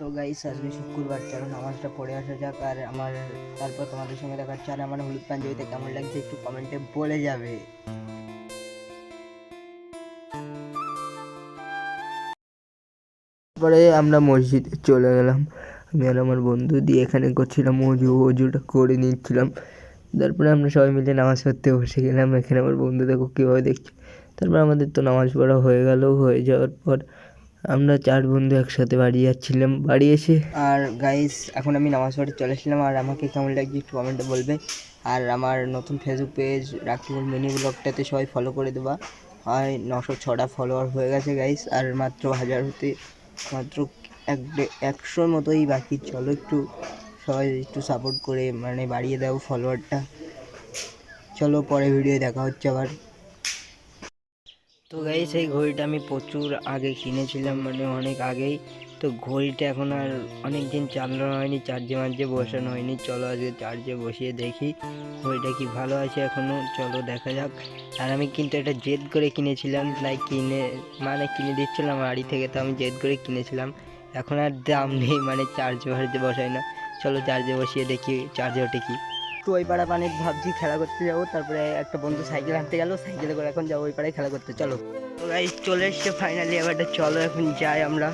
তো গাইস আজকে শুক্রবার, চলো নামাজটা পড়ে আসা যাক, আর আমার, তারপর তোমাদের সঙ্গে দেখা আর আমার হলুদ পাঞ্জাবিতে কেমন লাগছে একটু কমেন্টে বলে যাবে। তারপরে আমরা মসজিদে চলে গেলাম, আমি আর আমার বন্ধু দিয়ে এখানে করছিলাম অজু, অজুটা করে নিচ্ছিলাম। তারপরে আমরা সবাই মিলে নামাজ পড়তে বসে গেলাম, এখানে আমার বন্ধু দেখো কীভাবে দেখছি। তারপর আমাদের তো নামাজ পড়া হয়ে গেল, হয়ে যাওয়ার পর আমরা চার বন্ধু একসাথে বাড়ি যাচ্ছিলাম। বাড়ি এসে আর গাইস এখন আমি নামাজ পড়ে চলে এসেছিলাম। আর আমাকে কেমন লাগছে একটু কমেন্টে বলবে আর আমার নতুন ফেসবুক পেজ রাকিবুল মিনি ব্লগটাতে সবাই ফলো করে দেবা। হয় নশো ছটা ফলোয়ার হয়ে গেছে গাইস আর মাত্র হাজার হতে, মাত্র এক একশোর মতোই বাকি। চলো একটু সবাই একটু সাপোর্ট করে মানে বাড়িয়ে দাও ফলোয়ারটা চলো পরে ভিডিও দেখা হচ্ছে আবার। তো গাইস এই ঘড়িটা আমি প্রচুর আগে কিনেছিলাম মানে অনেক আগেই। তো ঘড়িটা এখন আর অনেক দিন চালানো হয়নি, চার্জে মার্জে বসানো হয়নি। চলো আজকে চার্জে বসিয়ে দেখি ঘড়িটা কি ভালো আছে এখনও চলো দেখা যাক। আর আমি কিন্তু এটা জেদ করে কিনেছিলাম তাই কিনে মানে কিনে দিচ্ছিলাম বাড়ি থেকে, তো আমি জেদ করে কিনেছিলাম। এখন আর দাম নেই মানে চার্জ ফার্জে বসাই না। চলো চার্জে বসিয়ে দেখি, চার্জে ওঠে কি। তো ওই পাড়া পানি ভাবছি খেলা করতে যাব তারপরে একটা বন্ধু সাইকেল আনতে গেল সাইকেলে করে এখন যাব ওই পাড়ায় খেলা করতে চলো। তো গাইজ চলে এসছে ফাইনালি এবারটা চলো এখন যাই আমরা।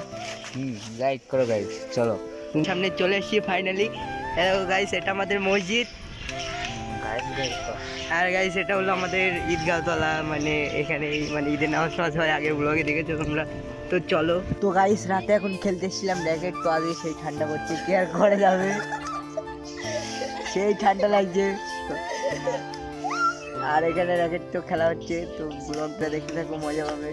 হুম লাইক করো গাইস চলো। সামনে চলে এসছি ফাইনালি গাইস এটা আমাদের মসজিদ। আর গাইস এটা হলো আমাদের ঈদগাহতলা মানে এখানে মানে ঈদের নামাজ টামাজ হয় আগে ব্লগে দেখেছ তোমরা। তো চলো। তো গাইস রাতে এখন খেলতে এসেছিলাম র্যাকেট তো আজকে সেই ঠান্ডা পড়ছে কি আর করে যাবে? সেই ঠান্ডা লাগছে। আর এখানে র্যাকেট তো খেলা হচ্ছে, তো ব্লগটা দেখতে থাকো, মজা পাবে।